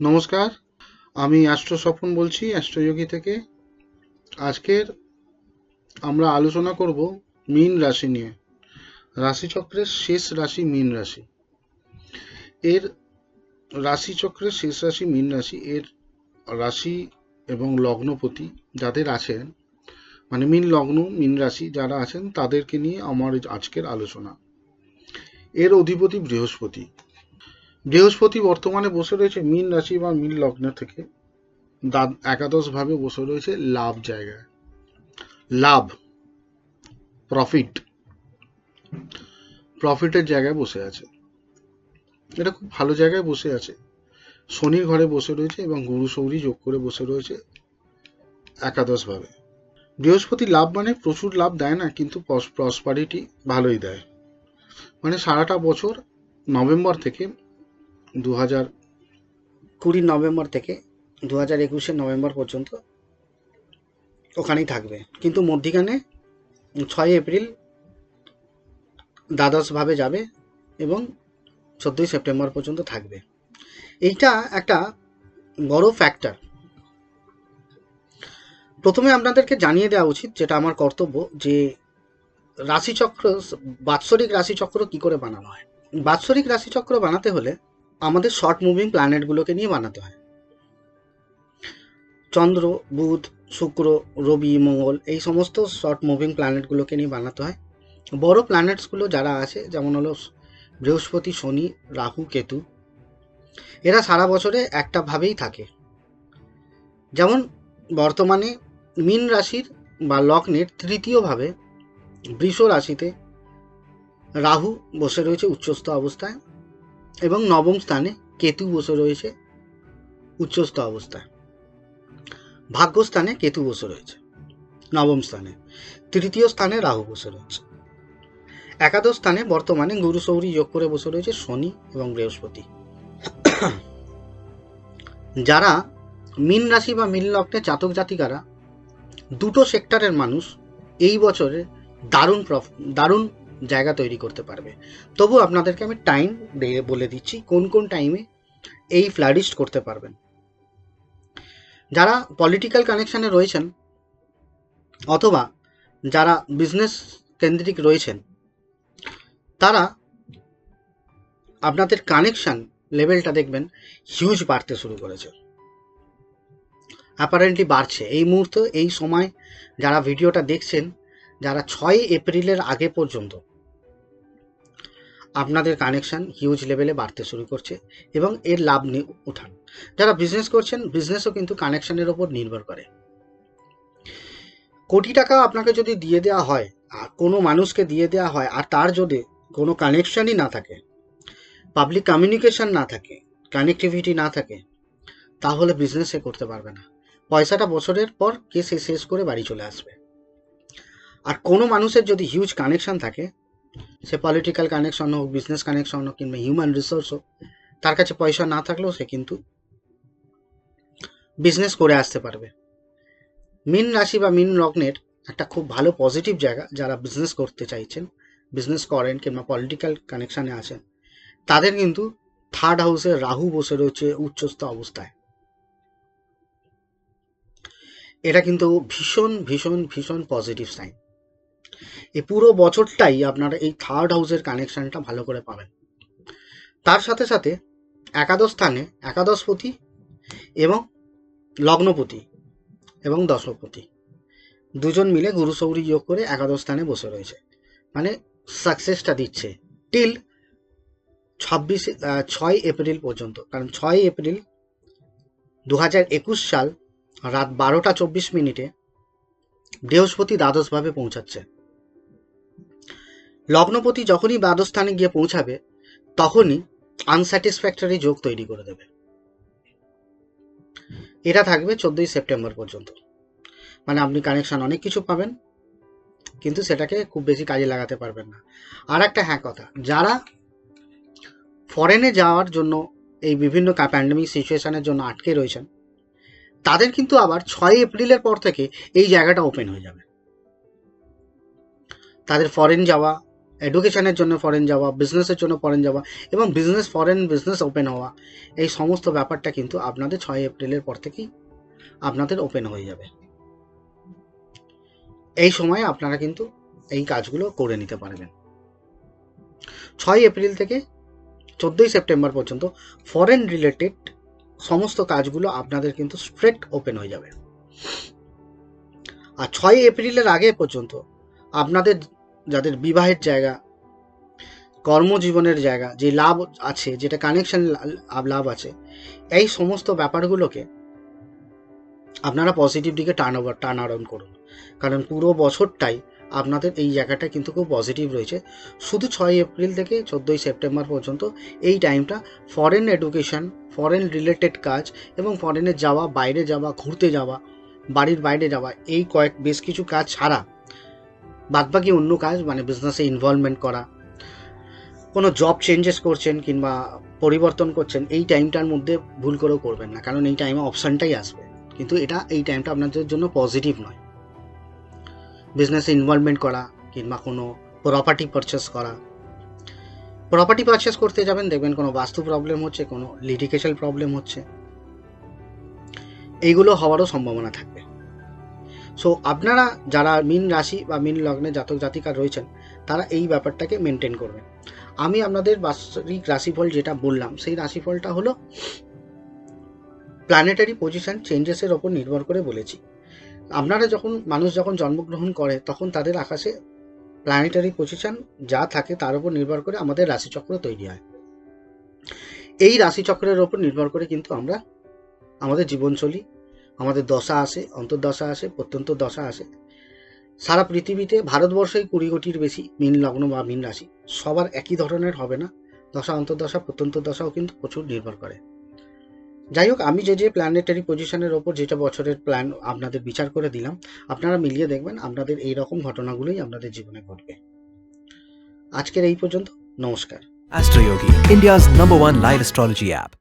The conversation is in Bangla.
নমস্কার, আমি অ্যাস্ট্রো স্বপন বলছি অ্যাস্ট্রোযোগী থেকে। আজকের আমরা আলোচনা করব মীন রাশি নিয়ে। রাশিচক্রের শেষ রাশি মীন রাশি। এর রাশিচক্রের শেষ রাশি মীন রাশি, এর রাশি এবং লগ্নপতি যাদের আছেন মানে মীন লগ্ন, মীন রাশি যারা আছেন, তাদেরকে নিয়ে আমার আজকের আলোচনা। এর অধিপতি বৃহস্পতি। বৃহস্পতি বর্তমানে বসে রয়েছে মীন রাশি বা মীন লগ্ন থেকে। একাদশ ভাবে বসে রয়েছে লাভ জায়গায়। লাভ প্রফিট প্রফিটের জায়গায় বসে আছে। এটা খুব ভালো জায়গায় বসে আছে। শনির ঘরে বসে রয়েছে এবং গুরু সৌরি যোগ করে বসে রয়েছে একাদশ ভাবে বৃহস্পতি লাভ মানে প্রচুর লাভ দেয় না, কিন্তু প্রসপারিটি ভালোই দেয়। মানে সারাটা বছর নভেম্বর থেকে দু হাজার কুড়ি নভেম্বর থেকে দু হাজার একুশে নভেম্বর পর্যন্ত ওখানেই থাকবে। কিন্তু মধ্যিখানে ছয় এপ্রিল দ্বাদশভাবে যাবে এবং চোদ্দোই সেপ্টেম্বর পর্যন্ত থাকবে। এইটা একটা বড় ফ্যাক্টর প্রথমে আপনাদেরকে জানিয়ে দেওয়া উচিত, যেটা আমার কর্তব্য, যে রাশিচক্র, বাৎসরিক রাশিচক্র কি করে বানানো হয়? বাৎসরিক রাশিচক্র বানাতে হলে আমাদের শর্ট মুভিং প্ল্যানেটগুলোকে নিয়ে বানাতে হয়। চন্দ্র, বুধ, শুক্র, রবি, মঙ্গল এই সমস্ত শর্ট মুভিং প্ল্যানেটগুলোকে নিয়ে বানাতে হয়। বড় প্ল্যানেটসগুলো যারা আছে, যেমন হলো বৃহস্পতি, শনি, রাহু, কেতু, এরা সারা বছরে একটা ভাবেই থাকে। যেমন বর্তমানে মীন রাশির বা লগ্নের তৃতীয়ভাবে বৃষ রাশিতে রাহু বসে রয়েছে উচ্চস্থ অবস্থায় এবং নবম স্থানে কেতু বসে রয়েছে, উচ্চস্থ অবস্থায়। ভাগ্যস্থানে কেতু বসে রয়েছে, নবম স্থানে। তৃতীয় স্থানে রাহু বসে রয়েছে। একাদশ স্থানে বর্তমানে গুরু সৌরী যোগ করে বসে রয়েছে শনি এবং বৃহস্পতি। যারা মীন রাশি বা মীন লগ্নে জাতক জাতিকারা, দুটো সেক্টরের মানুষ এই বছরে দারুণ দারুণ জায়গা তৈরি করতে পারবে। তবু আপনাদেরকে আমি টাইম দিয়ে বলে দিচ্ছি, কোন কোন টাইমে এই ফ্লারিস্ট করতে পারবেন। যারা পলিটিক্যাল কানেকশানে রয়েছেন, অথবা যারা বিজনেস কেন্দ্রিক রয়েছেন, তারা আপনাদের কানেকশান লেভেলটা দেখবেন হিউজ বাড়তে শুরু করেছে। অ্যাপারেন্টলি বাড়ছে। এই মুহূর্তে, এই সময় যারা ভিডিওটা দেখছেন, যারা ছয় এপ্রিলের আগে পর্যন্ত আপনাদের কানেকশন হিউজ লেভেলে বাড়তে শুরু করছে এবং এর লাভ নিয়ে উঠান। যারা বিজনেস করছেন বিজনেসও কিন্তু কানেকশনের ওপর নির্ভর করে। কোটি টাকা আপনাকে যদি দিয়ে দেওয়া হয়, আর কোনো মানুষকে দিয়ে দেওয়া হয়, আর তার যদি কোনো কানেকশনই না থাকে পাবলিক কমিউনিকেশন না থাকে কানেক্টিভিটি না থাকে, তাহলে বিজনেস সে করতে পারবে না। পয়সাটা বছরের পর কে সে শেষ করে বাড়ি চলে আসবে। আর কোনো মানুষের যদি হিউজ কানেকশন থাকে সে পলিটিক্যাল কানেকশন হোক বিজনেস কানেকশন হোক কিংবা হিউম্যান রিসোর্স হোক, তার কাছে পয়সা না থাকলেও সে কিন্তু বিজনেস করে আসতে পারবে। মিন রাশি বা মিন লগ্নের একটা খুব ভালো পজিটিভ জায়গা যারা বিজনেস করতে চাইছেন বিজনেস করেন কিংবা পলিটিক্যাল কানেকশানে আছেন, তাদের কিন্তু থার্ড হাউসে রাহু বসে রয়েছে উচ্চস্থ অবস্থায়। এটা কিন্তু ভীষণ ভীষণ ভীষণ পজিটিভ সাইন এই পুরো বছরটাই আপনারা এই থার্ড হাউসের কানেকশনটা ভালো করে পাবেন। তার সাথে সাথে একাদশ স্থানে একাদশপতি এবং লগ্নপতি এবং দশপতি দুজন মিলে গুরু সৌরী যোগ করে একাদশ স্থানে বসে রয়েছে। মানে সাকসেসটা দিচ্ছে টিল ছাব্বিশে ছয় এপ্রিল পর্যন্ত। কারণ ছয় এপ্রিল দু হাজার একুশ সাল রাত বারোটা চব্বিশ মিনিটে বৃহস্পতি দ্বাদশভাবে পৌঁছাচ্ছে। লগ্নপতি যখনই বাদস্থানে গিয়ে পৌঁছাবে, তখনই আনস্যাটিসফ্যাক্টরি যোগ তৈরি করে দেবে। এটা থাকবে চোদ্দই সেপ্টেম্বর পর্যন্ত। মানে আপনি কানেকশন অনেক কিছু পাবেন, কিন্তু সেটাকে খুব বেশি কাজে লাগাতে পারবেন না। আর একটা হ্যাঁ কথা, যারা ফরেনে যাওয়ার জন্য এই বিভিন্ন প্যান্ডেমিক সিচুয়েশনের জন্য আটকে রয়েছেন, তাদের কিন্তু আবার ছয় এপ্রিলের পর থেকে এই জায়গাটা ওপেন হয়ে যাবে। তাদের ফরেন যাওয়া এডুকেশনের জন্য ফরেন যাওয়া বিজনেসের জন্য ফরেন যাওয়া এবং বিজনেস ফরেন বিজনেস ওপেন হওয়া, এই সমস্ত ব্যাপারটা কিন্তু আপনাদের ছয় এপ্রিলের পর থেকেই আপনাদের ওপেন হয়ে যাবে। এই সময় আপনারা কিন্তু এই কাজগুলো করে নিতে পারবেন। ছয় এপ্রিল থেকে চোদ্দোই সেপ্টেম্বর পর্যন্ত ফরেন রিলেটেড সমস্ত কাজগুলো আপনাদের কিন্তু স্ট্রেট ওপেন হয়ে যাবে। আর ছয় এপ্রিলের আগে পর্যন্ত আপনাদের যাদের বিবাহের জায়গা, কর্মজীবনের জায়গা, যে লাভ আছে, যেটা কানেকশন লাভ আছে, এই সমস্ত ব্যাপারগুলোকে আপনারা পজিটিভ দিকে টার্ন ওভার টার্ন আরাউন্ড করুন। কারণ পুরো বছরটাই আপনাদের এই জায়গাটা কিন্তু খুব পজিটিভ রয়েছে। শুধু ছয় এপ্রিল থেকে চোদ্দোই সেপ্টেম্বর পর্যন্ত এই টাইমটা ফরেন এডুকেশন ফরেন রিলেটেড কাজ এবং ফরেনে যাওয়া, বাইরে যাওয়া, ঘুরতে যাওয়া, বাড়ির বাইরে যাওয়া, এই কয়েক, বেশ কিছু কাজ ছাড়া বাদবাকি অন্য কাজ মানে বিজনেসে ইনভলভমেন্ট করা, কোনো জব চেঞ্জেস করছেন কিংবা পরিবর্তন করছেন, এই টাইমটার মধ্যে ভুল করেও করবেন না, কারণ এই টাইমে অপশানটাই আসবে। কিন্তু এটা, এই টাইমটা আপনাদের জন্য পজিটিভ নয়। বিজনেসে ইনভলভমেন্ট করা কিংবা কোনো প্রপার্টি পারচেস করা। প্রপার্টি পারচেস করতে যাবেন, দেখবেন কোনো বাস্তু প্রবলেম হচ্ছে, কোনো লিটিকেশাল প্রবলেম হচ্ছে। এইগুলো হওয়ারও সম্ভাবনা থাকবে সো আপনারা যারা মিন রাশি বা মিন লগ্নে জাতক জাতিকা রয়েছেন, তারা এই ব্যাপারটাকে মেনটেন করবেন। আমি আপনাদের বাস্তবিক রাশিফল যেটা বললাম, সেই রাশিফলটা হলো প্ল্যানেটারি পজিশন চেঞ্জেসের ওপর নির্ভর করে বলেছি। আপনারা যখন, মানুষ যখন জন্মগ্রহণ করে, তখন তাদের আকাশে প্ল্যানেটারি পজিশন যা থাকে তার উপর নির্ভর করে আমাদের রাশিচক্র তৈরি হয়। এই রাশিচক্রের ওপর নির্ভর করে কিন্তু আমরা আমাদের জীবন চলি আমাদের দশা আসে অন্তর্দশা আসে প্রত্যন্ত দশা আসে সারা পৃথিবীতে ভারতবর্ষেই কুড়ি কোটির বেশি মিন লগ্ন বা মিন রাশি। সবার একই ধরনের হবে না। দশা অন্তর্দশা প্রত্যন্ত দশাও কিন্তু প্রচুর নির্ভর করে। যাই হোক আমি যে যে প্ল্যানেটারি পজিশনের ওপর যেটা বছরের প্ল্যান আপনাদের বিচার করে দিলাম আপনারা মিলিয়ে দেখবেন আপনাদের এই রকম ঘটনাগুলোই আপনাদের জীবনে ঘটবে। আজকের এই পর্যন্ত নমস্কার। Astroyogi, India's number one live astrology app.